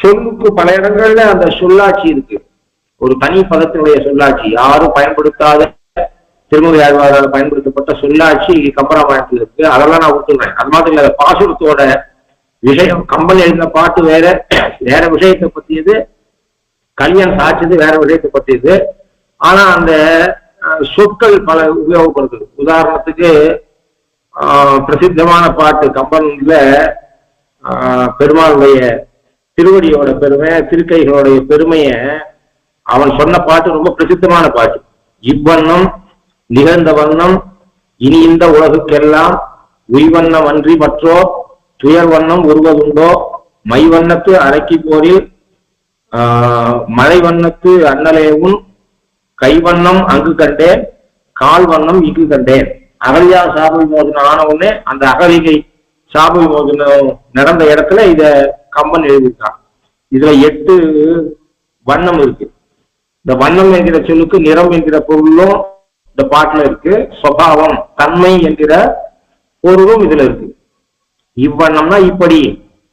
சொல்லுக்கு பல இடங்கள்ல அந்த சொல்லாட்சி இருக்கு. ஒரு தனி பதத்தினுடைய சொல்லாட்சி. யாரும் பயன்படுத்தாத திருமதி ஆழ்வாரால் பயன்படுத்தப்பட்ட சொல்லாட்சி கம்பராமாயணத்தில் இருக்கு. அதெல்லாம் நான் விட்டுறேன் அது மாதிரி இல்ல பாசுரத்தோட விஷயம் கம்பன் எழுதின பாட்டு வேற வேற விஷயத்தை பத்தியது கல்யாணம் சாட்சியது வேற விஷயத்தை பத்தியது. ஆனா அந்த சொற்கள் பல உபயோகப்படுது உதாரணத்துக்கு பிரசித்தமான பாட்டு கம்பன்ல பெருமாளுடைய திருவடியோட பெருமை திருக்கைகளுடைய பெருமைய அவன் சொன்ன பாட்டு ரொம்ப பிரசித்தமான பாட்டு. இவ்வண்ணம் நிகழ்ந்த வண்ணம் இனி இந்த உலகுக்கெல்லாம் உய்வண்ணம் அன்றி மற்றோ துயர் வண்ணம் உருவதுண்டோ மை வண்ணத்து அரைக்கி போரில் ஆஹ், மழை வண்ணத்து அண்ணலேவும் கைவண்ணம் அங்கு கண்டேன் கால் வண்ணம் இங்கு கண்டேன். அகலியா சாப விமோசனம் ஆன உடனே அந்த அகலிகை சாப விமோசனம் நடந்த இடத்துல இத கம்பன் எழுதியிருக்கான். இதுல எட்டு வண்ணம் இருக்கு. இந்த வண்ணம் என்கிற சொல்லுக்கு நிறம் என்கிற பொருளும் இந்த பாட்டுல இருக்கு. சுவாவம் தன்மை என்கிற பொருளும் இதுல இருக்கு. இவ்வண்ணம்னா இப்படி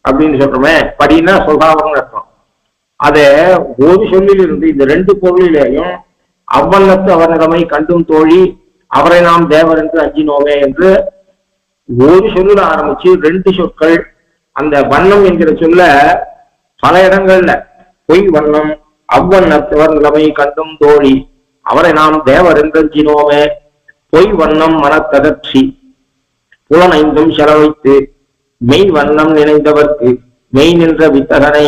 அப்படின்னு சொல்றோமே. படின்னா சுபாவம்னு அர்த்தம். அத ஒரு சொல்லிலிருந்து இந்த ரெண்டு பொருளிலேயும் அவ்வண்ணத்து அவரிடமை கண்டும் தோழி அவரை நாம் தேவர் என்று அஞ்சினோமே என்று ஒரு சொல்லுல ஆரம்பிச்சு ரெண்டு சொற்கள் அந்த வண்ணம் என்கிற சொல்ல பல இடங்கள்ல பொய் வண்ணம் அவ்வண்ணத்தவர் நிலைமை கண்டும் தோழி. அவரை நாம் தேவர் என்று பொய் வண்ணம் மனத்தகற்றி புலனைந்தும் செலவைத்து மெய் வண்ணம் நினைந்தவர்க்கு மெய் நின்ற வித்தகனை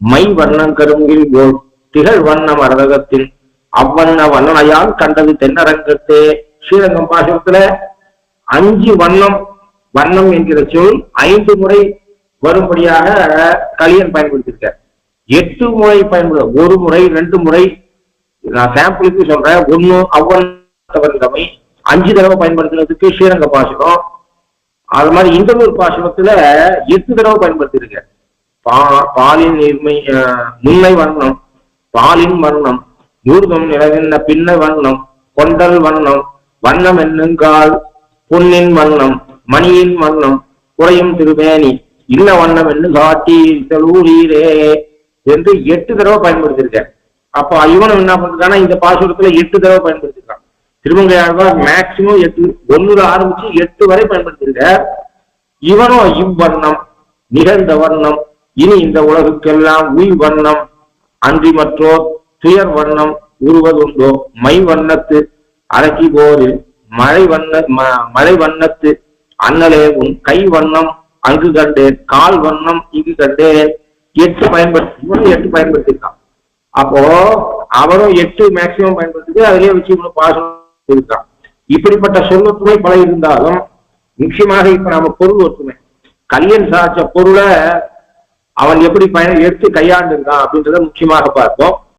மை வண்ணம் கருங்கில் போல் திகழ் வண்ணம் அரதகத்தில் அவ்வண்ண வண்ணனையால் கண்டது தென்னரங்கத்தே. ஸ்ரீரங்கம் பாசத்துல அஞ்சு வண்ணம் வண்ணம் என்கிற சொல் ஐந்து முறை வரும்படியாக கலியன் பயன்படுத்தியிருக்கார் எட்டு முறை பயன்படு ஒரு முறை ரெண்டு முறை நான் சாம்பிளுக்கு சொல்றேன். ஒண்ணு அவ்வளவு அஞ்சு தடவை பயன்படுத்துறதுக்கு ஸ்ரீரங்க பாசனம் அது மாதிரி இந்தலூர் பாசனத்துல எட்டு தடவை பயன்படுத்தியிருக்க பா பாலின் நீர்மை முன்னை வண்ணம் பாலின் வண்ணம் ஊர்தம் நிலவென்ன பின்ன வண்ணம் கொண்டல் வண்ணம் வண்ணம் என்னங்கால் பொன்னின் வண்ணம் மணியின் வண்ணம் குறையும் திருவேணி இல்ல வண்ணம் என்று காட்டி தலூரீரே என்று எட்டு தடவை பயன்படுத்தியிருக்கேன். அப்ப இவனும் என்ன பண்றான்னா இந்த பாசுரத்துல எட்டு தடவை பயன்படுத்திருக்கான் திருமங்கை மேக்சிமம் எட்டு ஒண்ணுல ஆரம்பிச்சு எட்டு வரை பயன்படுத்திருக்கார் இவனும் இவ்வண்ணம் நிகழ்ந்த வண்ணம் இனி இந்த உலகுக்கெல்லாம் உய் வண்ணம் அன்றி மற்றோர் துயர் வண்ணம் உருவதுண்டோ மை வண்ணத்து அரக்கி போரில் மழை வண்ண ம- மழை வண்ணத்து அண்ணலே உன் கை வண்ணம் அங்கு கண்டேன் கால் வண்ணம் இங்கு கண்டேன். எட்டு பயன்படுத்தி இவனும் எட்டு பயன்படுத்தியிருக்கான். அப்போ அவரும் எட்டு மேக்சிமம் பயன்படுத்தி அதிலே வச்சு இவனு இருக்கான். இப்படிப்பட்ட சொல்லத்துமை பல இருந்தாலும் முக்கியமாக இப்ப நம்ம பொருள் ஒத்துமை கல்யன் சாச்ச பொருளை அவன் எப்படி பயன் எடுத்து கையாண்டு இருக்கான் அப்படின்றத முக்கியமாக பார்ப்போம்.